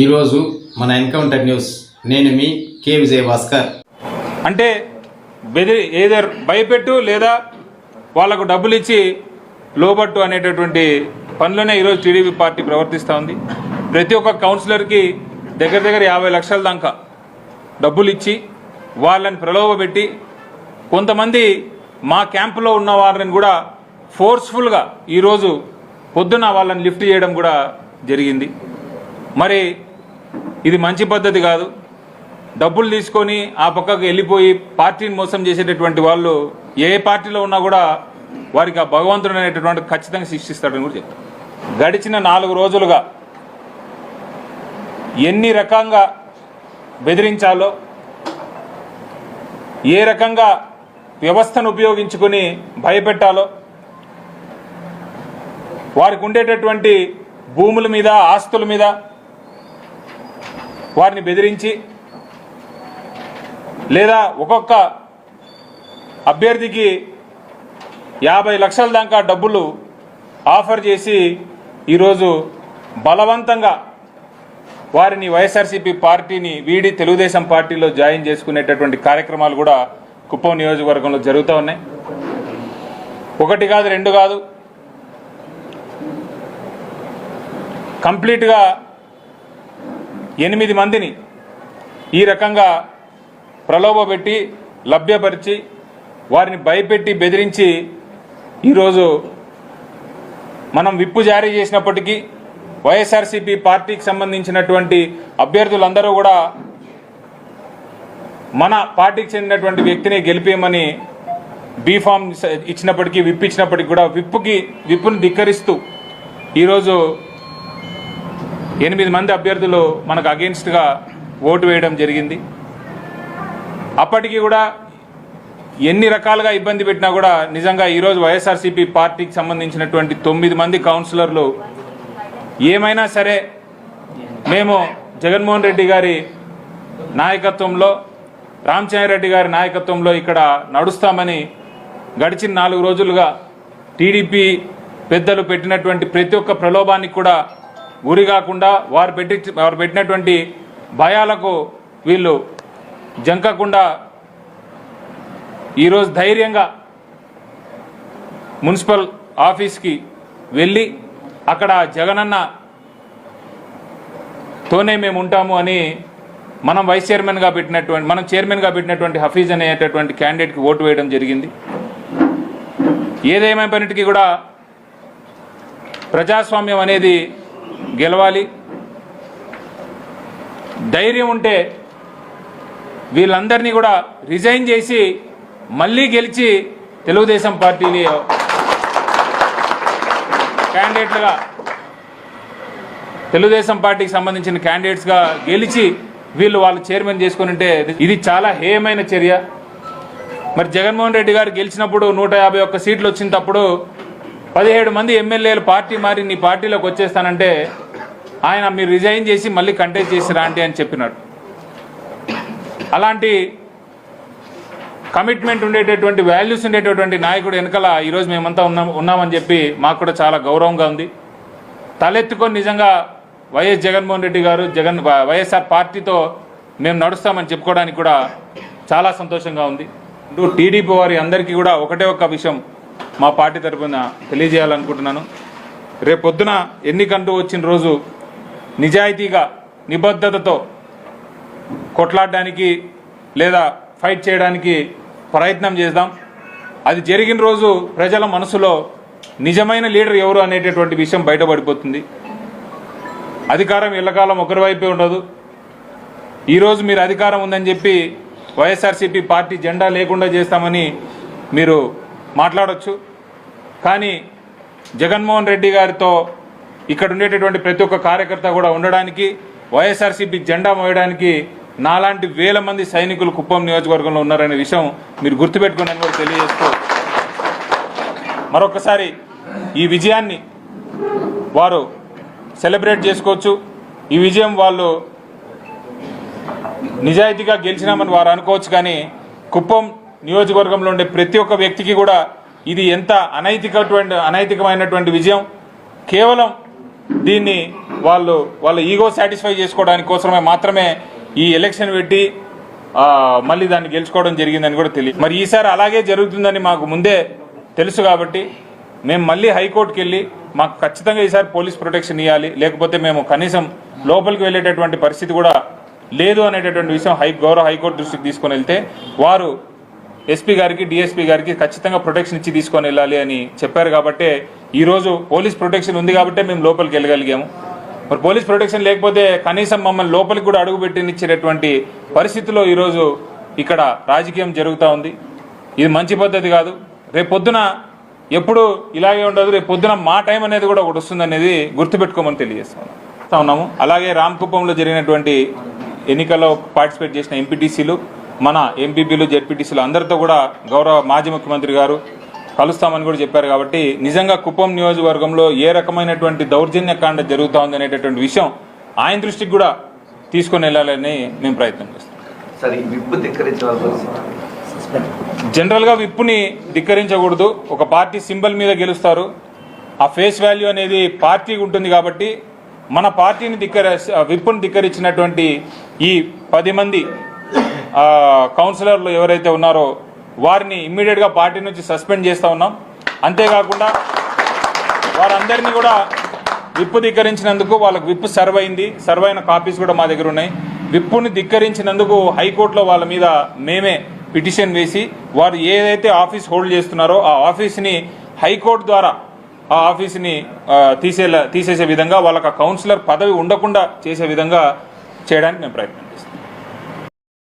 ఈరోజు మన encounter news. నేను మీ కే విజయ్ భాస్కర్ అంటే బెదిరి ఏదర్ భయపెట్టు లేదా వాళ్ళకు డబ్బులు ఇచ్చి లోబట్టు అనేటటువంటి పనులనే ఈరోజు టీడీపీ పార్టీ ప్రవర్తిస్తూ ఉంది. ప్రతి ఒక్క కౌన్సిలర్కి దగ్గర దగ్గర యాభై లక్షల దాకా డబ్బులు ఇచ్చి వాళ్ళని ప్రలోభపెట్టి కొంతమంది మా క్యాంపులో ఉన్న వారిని కూడా ఫోర్స్ఫుల్గా ఈరోజు పొద్దున వాళ్ళని లిఫ్ట్ చేయడం కూడా జరిగింది. మరి ఇది మంచి పద్ధతి కాదు. డబ్బులు తీసుకొని ఆ పక్కకు వెళ్ళిపోయి పార్టీని మోసం చేసేటటువంటి వాళ్ళు ఏ పార్టీలో ఉన్నా కూడా వారికి ఆ భగవంతుడు అనేటటువంటి ఖచ్చితంగా శిక్షిస్తాడని కూడా చెప్తారు. గడిచిన నాలుగు రోజులుగా ఎన్ని రకంగా బెదిరించాలో ఏ రకంగా వ్యవస్థను ఉపయోగించుకొని భయపెట్టాలో వారికి ఉండేటటువంటి భూముల మీద ఆస్తుల మీద వారిని బెదిరించి లేదా ఒక్కొక్క అభ్యర్థికి యాభై లక్షల దాకా డబ్బులు ఆఫర్ చేసి ఈరోజు బలవంతంగా వారిని వైఎస్ఆర్సీపీ పార్టీని వీడి తెలుగుదేశం పార్టీలో జాయిన్ చేసుకునేటటువంటి కార్యక్రమాలు కూడా కుప్పం నియోజకవర్గంలో జరుగుతూ ఉన్నాయి. ఒకటి కాదు రెండు కాదు. కంప్లీట్గా ఎనిమిది మందిని ఈ రకంగా ప్రలోభపెట్టి లభ్యపరిచి వారిని భయపెట్టి బెదిరించి ఈరోజు మనం విప్పు జారీ చేసినప్పటికీ వైఎస్ఆర్సీపీ పార్టీకి సంబంధించినటువంటి అభ్యర్థులందరూ కూడా మన పార్టీకి చెందినటువంటి వ్యక్తిని గెలిపేయమని బీఫామ్ ఇచ్చినప్పటికీ విప్ ఇచ్చినప్పటికీ కూడా విప్పుకి విప్పును ధిక్కరిస్తూ ఈరోజు ఎనిమిది మంది అభ్యర్థులు మనకు అగేన్స్ట్గా ఓటు వేయడం జరిగింది. అప్పటికి కూడా ఎన్ని రకాలుగా ఇబ్బంది పెట్టినా కూడా నిజంగా ఈరోజు వైఎస్ఆర్సీపీ పార్టీకి సంబంధించినటువంటి తొమ్మిది మంది కౌన్సిలర్లు ఏమైనా సరే మేము జగన్మోహన్ రెడ్డి గారి నాయకత్వంలో రెడ్డి గారి నాయకత్వంలో ఇక్కడ నడుస్తామని గడిచిన నాలుగు రోజులుగా టీడీపీ పెద్దలు పెట్టినటువంటి ప్రతి ఒక్క ప్రలోభానికి కూడా గురి కాకుండా వారు పెట్టి వారు పెట్టినటువంటి భయాలకు వీళ్ళు జంకకుండా ఈరోజు ధైర్యంగా మున్సిపల్ ఆఫీస్కి వెళ్ళి అక్కడ జగనన్న తోనే మేము ఉంటాము అని మనం వైస్ చైర్మన్గా పెట్టినటువంటి మనం చైర్మన్గా పెట్టినటువంటి హఫీజ్ అనేటటువంటి క్యాండిడేట్కి ఓటు వేయడం జరిగింది. ఏదేమైనప్పటికీ కూడా ప్రజాస్వామ్యం అనేది గెలవాలి. ధైర్యం ఉంటే వీళ్ళందరినీ కూడా రిజైన్ చేసి మళ్ళీ గెలిచి తెలుగుదేశం పార్టీని క్యాండిడేట్లుగా తెలుగుదేశం పార్టీకి సంబంధించిన క్యాండిడేట్స్గా గెలిచి వీళ్ళు వాళ్ళు చైర్మన్ చేసుకుని ఉంటే ఇది చాలా హేయమైన చర్య. మరి జగన్మోహన్ రెడ్డి గారు గెలిచినప్పుడు నూట యాభై ఒక్క సీట్లు వచ్చినప్పుడు పదిహేడు మంది ఎమ్మెల్యేలు పార్టీ మారి నీ పార్టీలోకి వచ్చేస్తానంటే ఆయన మీరు రిజైన్ చేసి మళ్ళీ కంటెస్ట్ చేసి రాండి అని చెప్పినాడు. అలాంటి కమిట్మెంట్ ఉండేటటువంటి వాల్యూస్ ఉండేటటువంటి నాయకుడు వెనకాల ఈరోజు మేమంతా ఉన్నాం ఉన్నామని చెప్పి మాకు కూడా చాలా గౌరవంగా ఉంది. తలెత్తుకొని నిజంగా వైఎస్ జగన్మోహన్ రెడ్డి గారు జగన్ వైఎస్ఆర్ పార్టీతో మేము నడుస్తామని చెప్పుకోవడానికి కూడా చాలా సంతోషంగా ఉంది. ఇప్పుడు టీడీపీ వారి అందరికీ కూడా ఒకటే ఒక్క విషయం మా పార్టీ తరఫున తెలియజేయాలనుకుంటున్నాను. రేపు పొద్దున ఎన్నికంటూ వచ్చిన రోజు నిజాయితీగా నిబద్ధతతో కొట్లాడడానికి లేదా ఫైట్ చేయడానికి ప్రయత్నం చేద్దాం. అది జరిగిన రోజు ప్రజల మనసులో నిజమైన లీడర్ ఎవరు అనేటటువంటి విషయం బయటపడిపోతుంది. అధికారం ఎల్లకాలం ఒకరి వైపే ఉండదు. ఈరోజు మీరు అధికారం ఉందని చెప్పి వైఎస్ఆర్సీపీ పార్టీ జెండా లేకుండా చేస్తామని మీరు మాట్లాడవచ్చు కానీ జగన్మోహన్ రెడ్డి గారితో ఇక్కడ ఉండేటటువంటి ప్రతి ఒక్క కార్యకర్త కూడా ఉండడానికి వైఎస్ఆర్సీపీ జెండా మోయడానికి నాలాంటి వేల మంది సైనికులు కుప్పం నియోజకవర్గంలో ఉన్నారనే విషయం మీరు గుర్తుపెట్టుకుని కూడా తెలియజేస్తూ మరొకసారి ఈ విజయాన్ని వారు సెలబ్రేట్ చేసుకోవచ్చు. ఈ విజయం వాళ్ళు నిజాయితీగా గెలిచినామని వారు అనుకోవచ్చు కానీ కుప్పం నియోజకవర్గంలో ఉండే ప్రతి ఒక్క వ్యక్తికి కూడా ఇది ఎంత అనైతికటువంటి అనైతికమైనటువంటి విజయం. కేవలం దీన్ని వాళ్ళు వాళ్ళ ఈగో సాటిస్ఫై చేసుకోవడానికి కోసమే మాత్రమే ఈ ఎలక్షన్ పెట్టి మళ్ళీ దాన్ని గెలుచుకోవడం జరిగిందని కూడా తెలియదు మరి ఈసారి అలాగే జరుగుతుందని మాకు ముందే తెలుసు కాబట్టి మేము మళ్ళీ హైకోర్టుకి వెళ్ళి మాకు ఖచ్చితంగా ఈసారి పోలీస్ ప్రొటెక్షన్ ఇవ్వాలి లేకపోతే మేము కనీసం లోపలికి వెళ్ళేటటువంటి పరిస్థితి కూడా లేదు అనేటటువంటి విషయం హై గౌరవ హైకోర్టు దృష్టికి తీసుకొని వెళ్తే వారు ఎస్పీ గారికి డిఎస్పీ గారికి ఖచ్చితంగా ప్రొటెక్షన్ ఇచ్చి తీసుకొని వెళ్ళాలి అని చెప్పారు కాబట్టే ఈరోజు పోలీస్ ప్రొటెక్షన్ ఉంది కాబట్టే మేము లోపలికి వెళ్ళగలిగాము. మరి పోలీస్ ప్రొటెక్షన్ లేకపోతే కనీసం మమ్మల్ని లోపలికి కూడా అడుగు పెట్టినిచ్చేటటువంటి పరిస్థితిలో ఈరోజు ఇక్కడ రాజకీయం జరుగుతూ ఉంది. ఇది మంచి పద్ధతి కాదు. రేపు పొద్దున ఎప్పుడు ఇలాగే ఉండదు రేపు పొద్దున మా టైం అనేది కూడా ఒకటి వస్తుంది అనేది గుర్తుపెట్టుకోమని తెలియజేస్తాం ఉన్నాము. అలాగే రామకుప్పంలో జరిగినటువంటి ఎన్నికల్లో పార్టిసిపేట్ చేసిన ఎంపీటీసీలు మన ఎంపీపీలు జెడ్పీటీసీలు అందరితో కూడా గౌరవ మాజీ ముఖ్యమంత్రి గారు కలుస్తామని కూడా చెప్పారు కాబట్టి నిజంగా కుప్పం నియోజకవర్గంలో ఏ రకమైనటువంటి దౌర్జన్య కాండ జరుగుతూ ఉంది అనేటటువంటి విషయం ఆయన దృష్టికి కూడా తీసుకొని వెళ్ళాలని మేము ప్రయత్నం చేస్తాం. జనరల్గా విప్పుని ధిక్కరించకూడదు. ఒక పార్టీ సింబల్ మీద గెలుస్తారు. ఆ ఫేస్ వాల్యూ అనేది పార్టీకి ఉంటుంది కాబట్టి మన పార్టీని ధిక్కర విప్పుని ధిక్కరించినటువంటి ఈ పది మంది కౌన్సిలర్లు ఎవరైతే ఉన్నారో వారిని ఇమ్మీడియట్గా పార్టీ నుంచి సస్పెండ్ చేస్తూ ఉన్నాం. అంతేకాకుండా వారందరినీ కూడా విప్పు ధిక్కరించినందుకు వాళ్ళకి విప్పు సర్వ్ అయింది. సర్వ్ అయిన కాపీస్ కూడా మా దగ్గర ఉన్నాయి. విప్పుని ధిక్కరించినందుకు హైకోర్టులో వాళ్ళ మీద మేమే పిటిషన్ వేసి వారు ఏదైతే ఆఫీస్ హోల్డ్ చేస్తున్నారో ఆ ఆఫీస్ని హైకోర్టు ద్వారా ఆ ఆఫీస్ని తీసే తీసేలా తీసేసే విధంగా వాళ్ళకి ఆ కౌన్సిలర్ పదవి ఉండకుండా చేసే విధంగా చేయడానికి మేము ప్రయత్నం చేస్తాం